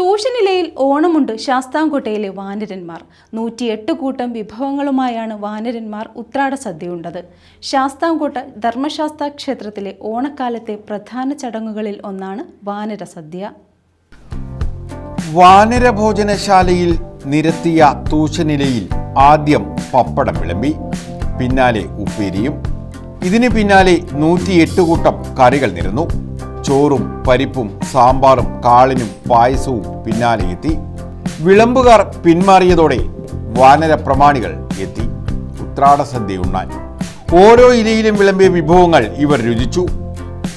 തൂഷനിലയിൽ ഓണമുണ്ട് ശാസ്താംകോട്ടയിലെ വാനരന്മാർ. നൂറ്റിയെട്ട് കൂട്ടം വിഭവങ്ങളുമായാണ് വാനരന്മാർ ഉത്രാട സദ്യയുണ്ടത്. ശാസ്താംകോട്ട ധർമ്മശാസ്ത്ര ക്ഷേത്രത്തിലെ ഓണക്കാലത്തെ പ്രധാന ചടങ്ങുകളിൽ ഒന്നാണ് വാനര സദ്യ. വാനരഭോജനശാലയിൽ നിരത്തിയ തൂഷനിലയിൽ ആദ്യം പപ്പടം വിളമ്പി പിന്നാലെ ഉപ്പേരിയും ഇതിന് പിന്നാലെ നൂറ്റിയെട്ട് കൂട്ടം കറികൾ നിരന്നു. ചോറും പരിപ്പും സാമ്പാറും കാളിനും പായസവും പിന്നാലെ എത്തി. വിളമ്പുകാർ പിന്മാറിയതോടെ വാനര പ്രമാണികൾ എത്തി. ഉത്രാട സദ്യ ഉണ്ണാൻ. ഓരോ ഇലയിലും വിളമ്പിയ വിഭവങ്ങൾ ഇവർ രുചിച്ചു.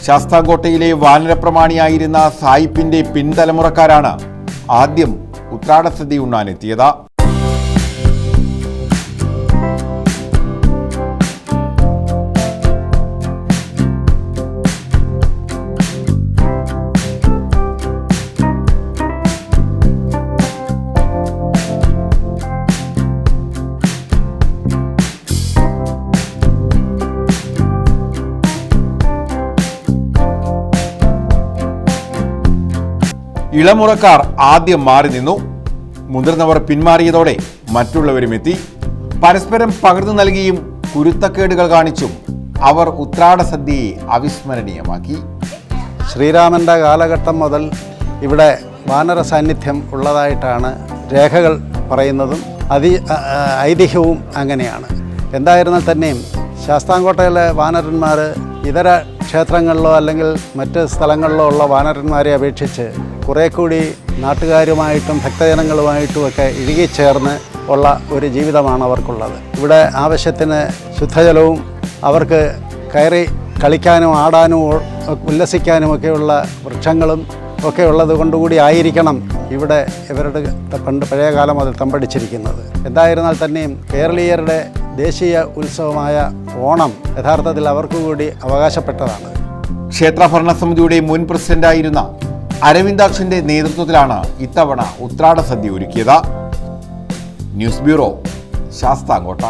ശാസ്താംകോട്ടയിലെ വാനരപ്രമാണിയായിരുന്ന സായിപ്പിന്റെ പിൻതലമുറക്കാരാണ് ആദ്യം ഉത്രാട സദ്യ ഉണ്ണാനെത്തിയത് ഇളമുറക്കാർ ആദ്യം മാറി നിന്നു. മുതിർന്നവർ പിന്മാറിയതോടെ മറ്റുള്ളവരും എത്തി. പരസ്പരം പകർന്നു നൽകിയും കുരുത്തക്കേടുകൾ കാണിച്ചും അവർ ഉത്രാട അവിസ്മരണീയമാക്കി. ശ്രീരാമന്റെ കാലഘട്ടം മുതൽ ഇവിടെ വാനര സാന്നിധ്യം ഉള്ളതായിട്ടാണ് രേഖകൾ പറയുന്നതും അതി ഐതിഹ്യവും അങ്ങനെയാണ്. എന്തായിരുന്നാൽ തന്നെയും ശാസ്താംകോട്ടയിലെ വാനരന്മാർ ഇതര ക്ഷേത്രങ്ങളിലോ അല്ലെങ്കിൽ മറ്റ് സ്ഥലങ്ങളിലോ ഉള്ള വാനരന്മാരെ അപേക്ഷിച്ച് കുറേ കൂടി നാട്ടുകാരുമായിട്ടും ഒക്കെ ഇഴുകിച്ചേർന്ന് ഉള്ള ഒരു ജീവിതമാണ് അവർക്കുള്ളത്. ഇവിടെ ആവശ്യത്തിന് ശുദ്ധജലവും അവർക്ക് കയറി കളിക്കാനും ആടാനും ഉല്ലസിക്കാനും ഉല്ലസിക്കാനുമൊക്കെയുള്ള വൃക്ഷങ്ങളും ഒക്കെ ഉള്ളത് കൊണ്ടുകൂടി ആയിരിക്കണം ഇവിടെ ഇവരുടെ പണ്ട് പഴയകാലം അതിൽ തമ്പടിച്ചിരിക്കുന്നത്. എന്തായിരുന്നാൽ തന്നെയും കേരളീയരുടെ ദേശീയ ഉത്സവമായ ഓണം യഥാർത്ഥത്തിൽ അവർക്ക് കൂടി അവകാശപ്പെട്ടതാണ്. ക്ഷേത്ര ഭരണസമിതിയുടെ മുൻ പ്രസിഡന്റായിരുന്ന അരവിന്ദാക്ഷന്റെ നേതൃത്വത്തിലാണ് ഇത്തവണ ഉത്രാട സദ്യ ഒരുക്കിയത്. News bureau Sasthamkotta.